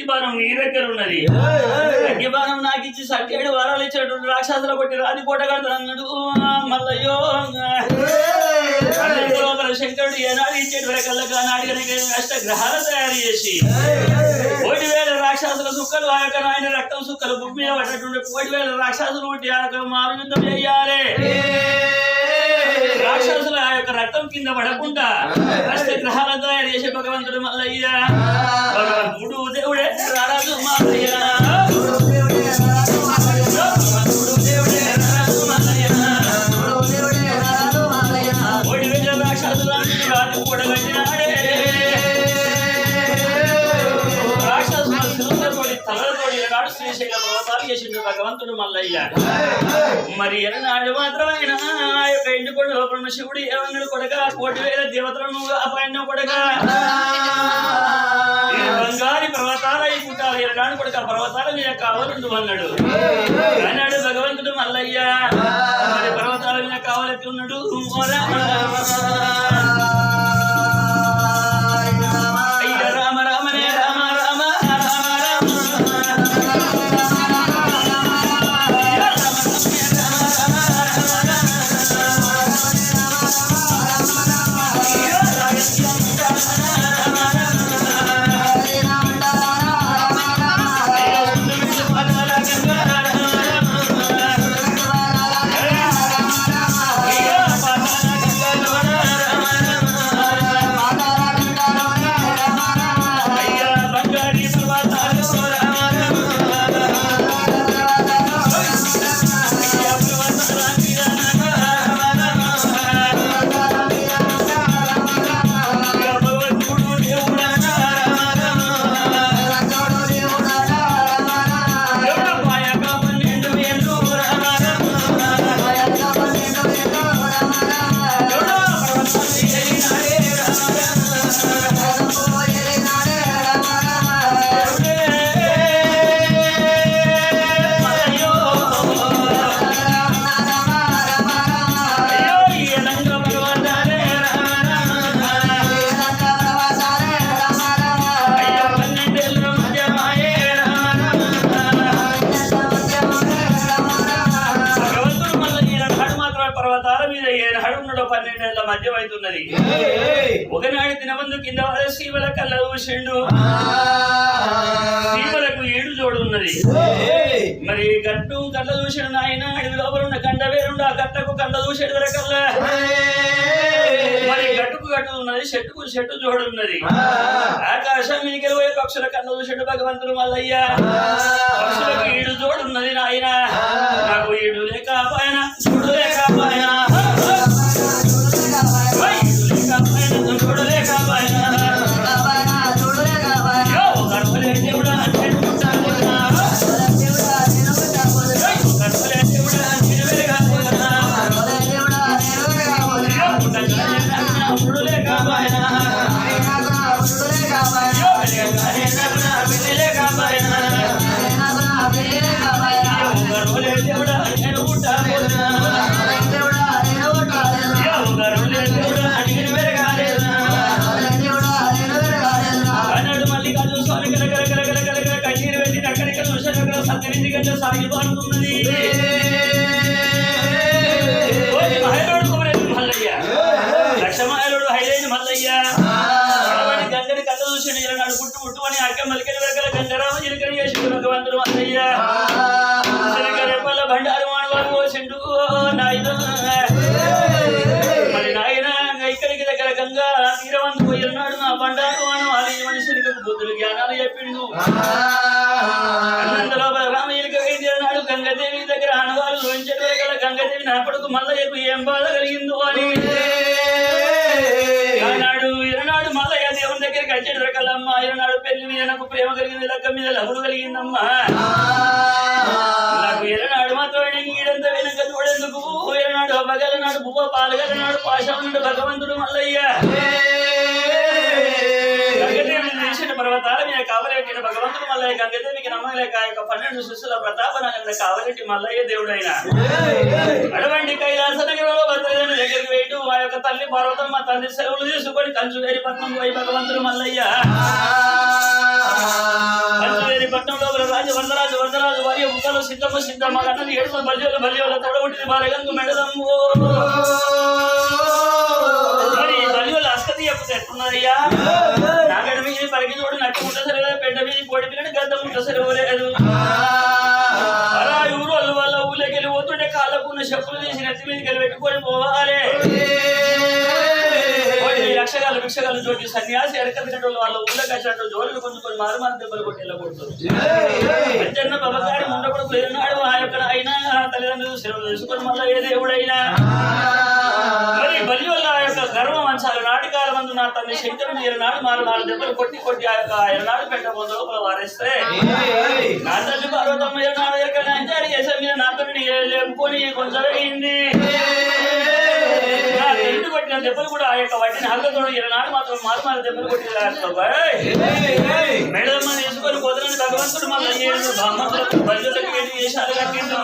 శక్తి బాణం నీ దగ్గర ఉన్నది. అగ్గి బాణం నాకు ఇచ్చి సత్యేడు వారాలు ఇచ్చేటువంటి రాక్షసులు కొట్టి రాజు కోట ఆ, మల్లయ్యో. శంకరుడు ఏనాడు ఇచ్చేటి వరకల్లా నాడు కనుక అష్ట గ్రహాలు తయారు చేసి. కోటి వేల రాక్షసుల సుక్కలు ఆ యొక్క నాయన రక్తం సుక్కలు భూమి మీద పడ్డటువంటి కోటి వేల రాక్షసులు ఉంటే ఆ యొక్క మారు యుద్ధం చేయాలి. రాక్షసుల ఆ యొక్క రక్తం కింద పడకుండా అష్ట గ్రహాల తయారు చేసే భగవంతుడు మల్లయ్య. భగవంతుడు భగవంతుడు దేవుడే మల్లయ్య మరి ఎననాడు మాత్రమైన ఆ యొక్క ఎండుకొండ లోపల శివుడు ఏమన్నాడు కొడగా కోటి వేల దేవతలను అపాయన కొడగా పర్వతాల మీద కావాలండు అన్నాడు అన్నాడు భగవంతుడు మల్లయ్య. మరి పర్వతాల మీద కావాలెట్టి పన్నెండేళ్ళ మధ్య అవుతున్నది ఒకనాడు దినబంధు కింద వాడే శీవల కళ్ళ ఊసిండు శీవలకు ఏడు జోడు ఉన్నది మరి గట్టు కళ్ళ చూసిన నాయన అడవి లోపల ఉన్న కండ వేరుండు. ఆ గట్టకు కళ్ళ చూసేడు వరకల్లా మరి గట్టుకు గట్టు ఉన్నది చెట్టుకు చెట్టు జోడున్నది. ఆకాశం మీదకి పోయే పక్షుల కళ్ళ చూసాడు భగవంతుడు మల్లయ్య. పక్షులకు ఏడు జోడు ఉన్నది నాయన. నాకు బండారు మానవాడు పోసిండు నాయన మరి నాయన ఇక్కడికి దగ్గర గంగా తీరవంతు నా బండారు అని బుద్ధులు జ్ఞానాలు చెప్పిండు. అన్నంత లోపల రామయ్యకి గంగదేవి దగ్గర ఆనవాళ్ళు గల గంగదేవి నా కొడుకు ఏం బాధ కలిగిందో అని. ఆనాడు ఇరనాడు మల్లయ్య దేవుని దగ్గరికి వచ్చేడు రకాలమ్మ ఇరనాడు పెళ్ళి మీద నాకు ప్రేమ కలిగింది లక్క మీద లవుడు కలిగిందమ్మా. నాకు ఎరనాడు మాత్రమే ఈడంత వెనక చూడేందుకు? ఎరనాడు అవ్వగలనాడు బువ్వ పాలగలనాడు పాశవనుడు భగవంతుడు మల్లయ్య. గంగదేవిని నిలిచిన పర్వతాల మీద కావలెట్టిన భగవంతుడు మల్లయ్య. గంగదేవికి లేక ఆ యొక్క పన్నెండు శిష్యుల ప్రతాపనగంలో కావలిటి మల్లయ్య దేవుడైన. అడవండి కైలాస నగరంలో భద్రదేవుని దగ్గరికి వేయటూ మా యొక్క తల్లి పర్వతం మా తండ్రి సెలవులు తీసుకొని కంచువేరి పట్నం పోయి భగవంతుడు మల్లయ్య. కంచువేరి పట్నంలో రాజు వరదరాజు వరదరాజు వారి ముఖాలు సిద్ధమ్మ సిద్ధమ్మ కన్నది ఏడుపు బల్యోలు బల్యోల తొడగొట్టింది. బాలగంగు మెడదమ్ము అస్కతి చెప్తే నా గడ్డ మీద పరిగి చూడు నట్టు ఉంటే సరిగా పెద్ద మీద కోడి పిల్లని గద్ద ఉంటే సరిపోలేదు అలా ఊరు వాళ్ళు వాళ్ళ ఊళ్ళోకి వెళ్ళి పోతుంటే కాళ్ళకున్న చెప్పులు తీసి నెత్తి మీద గెలిపెట్టుకొని పోవాలి. యక్షగాలు భిక్షగాలు జోకి సన్యాసి ఎరకతినట్టు వాళ్ళ ఊళ్ళోకి వచ్చినట్టు జోరులు కొంచెం మారు మారు దెబ్బలు కొట్టి వెళ్ళకూడదు. అంజన్న బబకారి ఉండకూడదు లేనాడు ఆ యొక్క అయినా తల్లిదండ్రులు సెలవు తీసుకొని మళ్ళీ ఏ దేవుడైనా. మరి బలి వల్ల ఆ యొక్క గర్వం అంచాలి నాటికాల మందు నా తల్లి శంకరుని ఎరనాడు మారు దెబ్బలు కొట్టి కొట్టి ఆ యొక్క ఎరనాడు పెట్ట ముందు లోపల వారేస్తే. నా తల్లి పార్వతమ్మ ఎరనాడు యొక్క అంజారి చేసే మీద నా తల్లిని లేపుకొని కొంచెం అయింది. నా ఇంటి కొట్టిన దెబ్బలు కూడా ఆ యొక్క వాటిని హల్లతో ఎరనాడు మాత్రం మారు మారు దెబ్బలు కొట్టి మేడమ్మ తీసుకొని కుదరని భగవంతుడు కట్టిండు.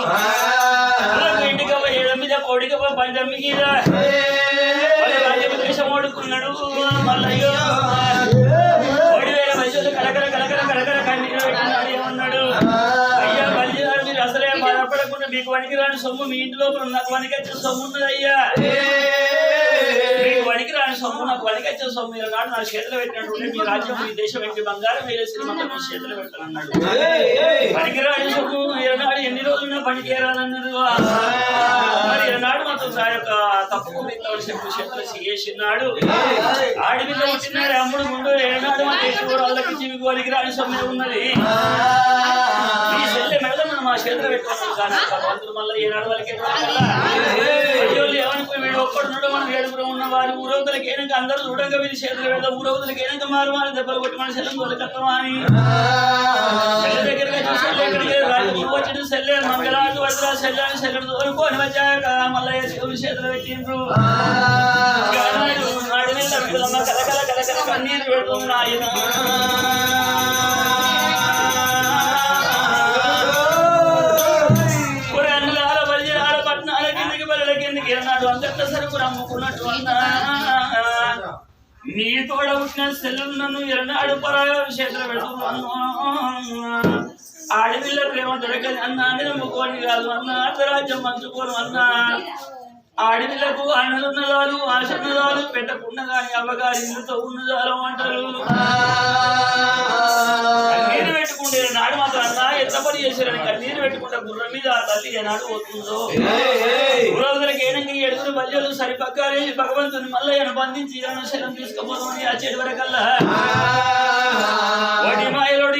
అలాగే ఇంటికి కోడికి పోయి రాజ్యం ఓడుకున్నాడు. మల్లయ్యో కోడి వేల మనుషులు కలకల కలకల కలకల కన్నీరు పెట్టినాడు ఏమన్నాడు? అయ్యా బల్లిదారు మీరు. అసలే బాధపడకుండా మీకు వనికి రాని సొమ్ము మీ ఇంటి లోపల నాకు వనికి వచ్చిన సొమ్ము ఉన్నది అయ్యా మీకు వనికి రాని సొమ్ము నాకు వనికి వచ్చిన సొమ్ము మీరు నాడు నా చేతిలో పెట్టినట్టు మీ రాజ్యం మీ దేశం ఏంటి బంగారం వేరే శ్రీమంతం మీ చేతిలో పెట్టాలన్నాడు పనికిరాని సొమ్ము ఈనాడు ఎన్ని రోజులు పనికిరాలన్నారు మరి ఈనాడు మాత్రం ఆ యొక్క తప్పు చెప్పు చేతులు చేసినాడు ఆడి మీద వచ్చినాడు అమ్ముడు ముందు ఏనాడు మా వాళ్ళకి జీవికి వాళ్ళకి రాని సొమ్మే ఉన్నది. ఈ చెల్లె మెడల మా చేతులు పెట్టుకున్నాం కానీ భగవంతుడు మళ్ళీ ఏనాడు వాళ్ళకి ఏమనుకుని వీడు ఒక్కడున్నాడు మనం ఏడుగురు ఉన్న వారి ఊరవతలకి ఏనాక అందరూ చూడంగా వీళ్ళు చేతులు పెడతాం ఊరవతలకి ఏనాక మారు మారు దెబ్బలు కొట్టి మన చెల్లెం తోలకత్తమా అని సెల్ల దగ్గరికి వచ్చి సెల్ల ఎక్కడికి రాజు వచ్చిన సెల్లే మంగళాడు వద్దా సెల్లని సెల్లడు తోలుకొని వచ్చాక మళ్ళీ చేతులు పెట్టిండ్రు బిడ్డలమ్మ కలకల కలకల కన్నీరు అన్నా. నీ తోడ పుట్టిన సెల్లు నన్ను ఎరనాడు పరాయ చేతులు పెడుతున్నాను. ఆడపిల్ల ప్రేమ దొరకని అన్నా నమ్ముకోని కాదు అన్న అర్ధరాజ్యం మంచుకోను అన్నా. ఆడపిల్లకు అన్నలున్నదాలు ఆశన్నదాలు పెట్టకుండా కానీ అవ్వగారి ఇల్లుతో ఉన్నదాలు అంటారు. కన్నీరు పెట్టుకుంటే నాడు మాత్రం అన్న ఎంత పని చేశారని కన్నీరు పెట్టుకుంటే గుర్రం మీద ఆ తల్లి ఏనాడు పోతుందో. గురవుదలకి ఏనంగా ఎడుగురు బల్యలు సరిపక్కాలి భగవంతుని మల్లయ్యను బంధించి శరం తీసుకుపోతుంది ఆ చెడు వరకల్లా. మాయలోడు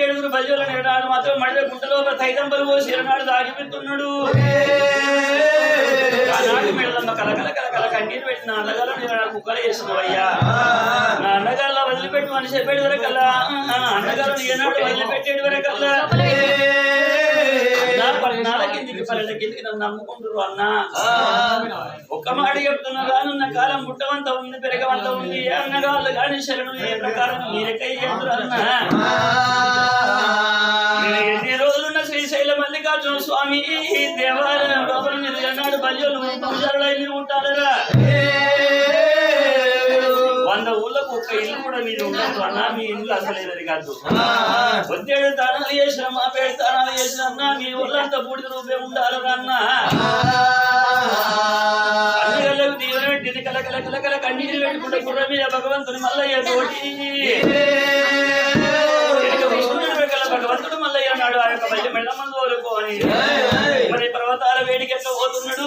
ఏడుగురు బల్యలను ఏనాడు మాత్రం మళ్ళీ గుంటలో తైదంబలు పోసి ఏనాడు దాగిపెట్టున్నాడు కలకల కలకల కన్నీరు పెట్టిన అన్నగారు నేను నాకు కుక్కలు చేసినవయ్యా నా అన్నగారులా వదిలిపెట్టు అని చెప్పేది వరకల్లా అన్నగారు ఏనాడు వదిలిపెట్టేది వరకల్లా నా పన్నెండాల కిందికి పన్నెండు కిందికి నన్ను నమ్ముకుంటారు అన్న. ఒక్క మాట చెప్తున్నా రానున్న కాలం పుట్టవంత ఉంది పెరగవంత ఉంది. ఏ అన్నగాళ్ళు కానీ శరణు ఏ ప్రకారం మీరకై అన్న మల్లికార్జున స్వామి దేవాలయం లోపల మీరు ఎన్నాడు బల్యోలు పూజారులై ఉంటారా వంద ఊళ్ళకు ఒక్క ఇల్లు కూడా మీరు ఉండదు అన్న మీ ఇల్లు అసలు ఏదది కాదు వచ్చేడు తానాలు చేసిన మా పేరు తానాలు చేసిన అన్న మీ ఊళ్ళంతా బూడిద రూపే ఉండాలి అన్న అందుగల్లకు దీవెన పెట్టింది కల కల కల కల కన్నీరు పెట్టుకుంటే గుర్ర మీద భగవంతుని మల్లయ్య తోటి ఇక విష్ణువుని వెనకాల భగవంతుడు అన్నాడు ఆ యొక్క బయట మెల్లమందు కోరుకోని మరి పర్వతాల వేడికి ఎట్లా పోతున్నాడు?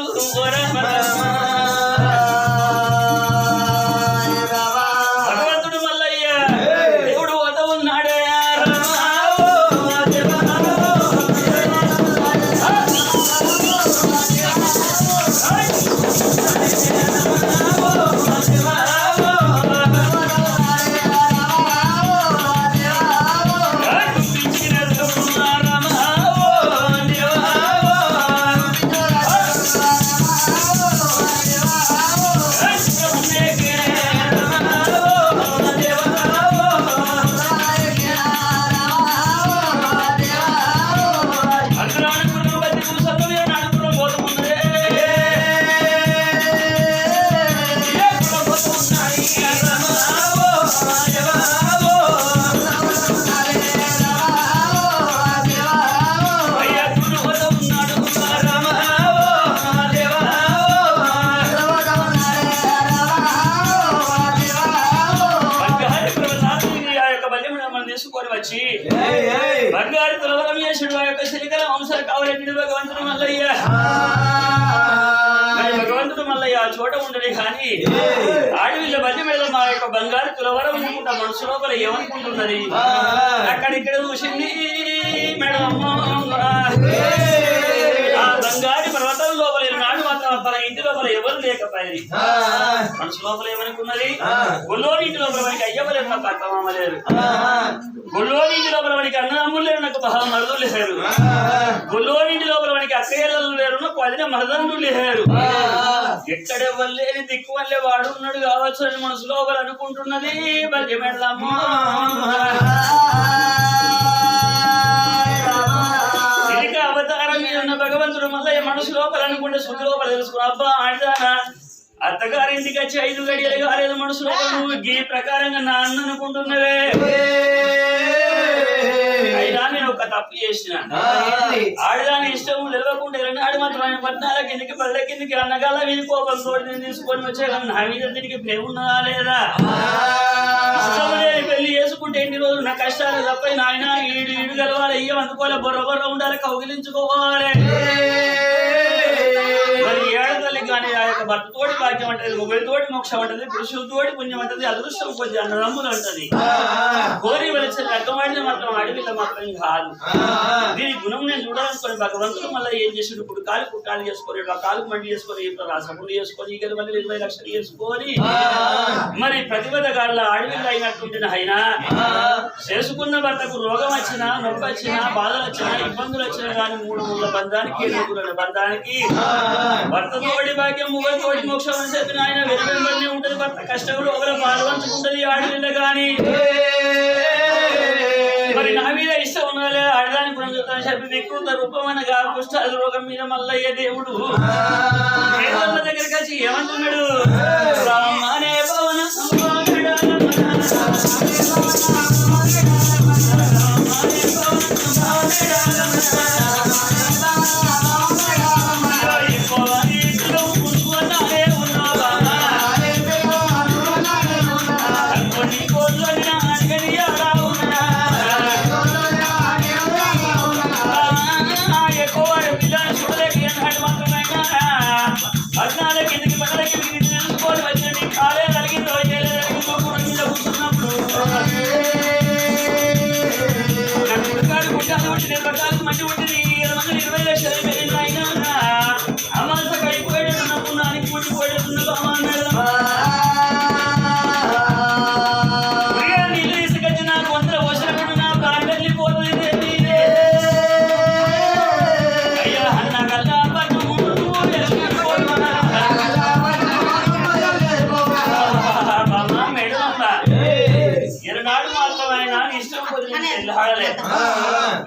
వచ్చి బంగారు తులవరం చేసుడు ఆ యొక్క శ్రీకల వంశల కావలెండి భగవంతుడు మల్లయ్య మరి భగవంతుడు మల్లయ్య ఆ చోట ఉండడే కానీ ఆడవిల్ల బల్లి మీద మా యొక్క బంగారు తులవరం అనుకుంటా మనసు లోపల ఏమనుకుంటున్నది అక్కడిక్కడ చూసింది మేడం ఆ బంగారు పర్వతం లోపల తన ఇంటి లోపల ఎవరు లేకపోయింది? మనసు లోపల ఏమనుకున్నది గుళ్ళో నీటి లోపల మనకి అయ్యవలేరు నాకు అక్క మామ లేరు. గుళ్ళో నీటి లోపల మనకి అన్నదమ్ములు లేరు నాకు మహా మరుదులు లేరు గుళ్ళో నీటి లోపల మనకి అక్కయ్యలు లేరు నాకు వదిన మరదండ్రులు లేరు. ఎక్కడెవ్వరు లేని దిక్కు వల్లే వాడు ఉన్నాడు కావచ్చు అని మనసు లోపల అనుకుంటున్నది. బల్లి భగవంతుడు మళ్ళీ మనసు లోపల అనుకుంటే శుద్ధి లోపల తెలుసుకున్నా అబ్బా ఆడదానా అత్తగారింటికి వచ్చి ఐదు గడియలు కాలేదు మనసు లోపల నువ్వు గీ ప్రకారంగా నా అన్న అనుకుంటున్నవే. తప్పు చేసిన. ఆడదాని ఇష్టం నిలవకుండా ఎరనాడు మాత్రం ఆయన పద్నాల కిందకి పళ్ళ కిందకి అన్నగాల వీధి కోపం తోటి నేను తీసుకొని వచ్చే నా మీద దీనికి ప్రేమ ఉన్నదా లేదా? పెళ్ళి చేసుకుంటే ఎన్ని రోజులు? నా కష్టాలు తప్ప నాయన ఈడు ఈడు గలవాలి ఇయ్యం అందుకోవాలి బొర్ర బొర్ర ఉండాలి కౌగిలించుకోవాలి. మరి ఏడతల్లి కానీ యొక్క భర్త తోటి భాగ్యం అంటది తోటి మోక్షం అంటది పురుషుల తోటి పుణ్యం అంటది అదృష్టం కొద్ది అన్నదమ్ములు అంటది. కోరి వెలిసిన రకమాడిన మాత్రం అడవిలో మాత్రం కాదు. దీని గుణం నేను చూడాలనుకుని భగవంతుడు మళ్ళీ ఏం చేసిండు? ఇప్పుడు కాలు కుట్టాలు చేసుకొని ఇట్లా కాలు మండి చేసుకొని రాసములు చేసుకొని ఇక మళ్ళీ ఇరవై లక్షలు చేసుకొని మరి ప్రతిభత గాళ్ళ అడవిలో అయినటువంటి అయినా చేసుకున్న భర్తకు రోగం వచ్చినా నొప్పి వచ్చినా బాధలు వచ్చినా ఇబ్బందులు వచ్చినా కానీ మూడు మూల బంధానికి బంధానికి భర్త తోడి భాగ్యం ముగ్గురు మోక్షం అని చెప్పిన ఆయన వెనువెంబడినే ఉంటుంది భర్త. కష్టములు ఒకరు పాల్పంచుకుంటది ఆడపిల్ల కానీ. మరి నా మీద ఇష్టం ఉన్నా లేదా? ఆడదానికి చెప్తాను చెప్పి వికృత రూపమైనగా కుష్ఠాది రోగం మీద మల్లయ్య దేవుడు. దేవుళ్ళ దగ్గరికి వచ్చి ఏమంటున్నాడు? రామనే పవన పద్నాలుగు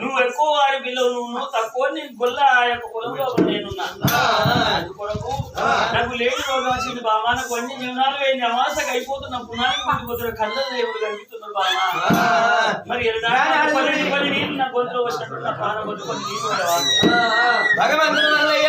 నువ్వు ఎక్కువ వాడి పిల్లలు నువ్వు తక్కువ నీ గొల్ల ఆ యొక్క కులంలో నేనున్నా. అందుకొరకు నాకు లేని రోగం వచ్చింది బామా నాకు అన్ని జీవనాలు వేయండి అమాసకు అయిపోతున్న పునానికి పుట్టిపోతున్న కళ్ళ దేవుడు కనిపిస్తున్నాడు బామా మరి పని పని నీళ్ళు నా గొంతులో వచ్చినట్టు నా ప్రాణం కొట్టుకొని నీళ్ళు? భగవంతుడు మల్లయ్య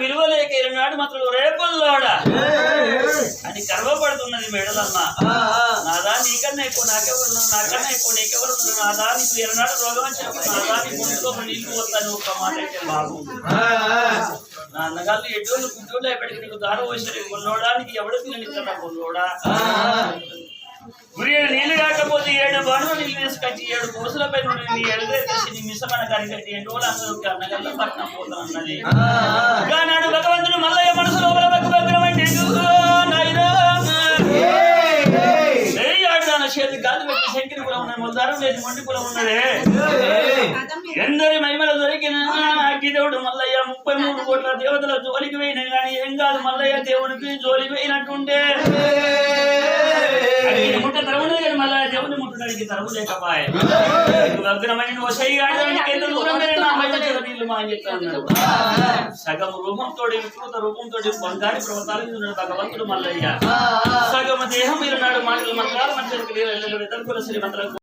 విలువ లేక ఇరనాడు మాత్రం రేపుల్లోడా? అని గర్వపడుతున్నది మేడలమ్మ. నాదా నీకన్నా ఎక్కువ నాకెవరు నాకన్నా ఎక్కువ నీకెవరు నాదా నీకు ఇరనాడు రోగం వచ్చినప్పుడు నాదా నీ ఒక నీళ్ళు వస్తాను ఒక మాట అయితే బాగు. నా అన్నగాళ్ళు ఎటువంటి గుడ్డోళ్ళు ఎప్పటికి నీకు దారం వచ్చి కొన్నోడానికి ఎవడు తిననిస్తాడా? కొన్నోడా? గురి నీళ్ళు కాకపోతే ఏడు బండ్లు నీళ్ళు తీసుకొచ్చి ఏడు కోసుల పై నుండి నీ ఎడదే తెచ్చి నీ మిసమన కనికట్టి ఎన్ని రోజులు అందరూ అన్నగల్ల పట్నం పోతానన్నది నాడు భగవంతుడు మల్లయ్య మనసు లోపల భగవంతుడమంటే నాయనా ఏయ్ ఆడదాన చేతి గాలి పెట్టి శంకిరి కులం ఉన్నది మొదలు లేదు మొండి కులం ఉన్నదే ఎందరి మహిమలు దొరికిన దేవుడు మల్లయ్య ముప్పై మూడు కోట్ల దేవతల జోలికి పోయిన కానీ ఏం కాదు మల్లయ్య దేవుడికి జోలి పోయినట్టుండే సగం రూపంతో వికృత రూపంతో బంగారు పర్వతాలు ఉన్నాడు భగవంతుడు మల్లయ్య. సగం దేహం మీరు నాడు మాటలు మంత్రాలు కుల శ్రీమంతులకు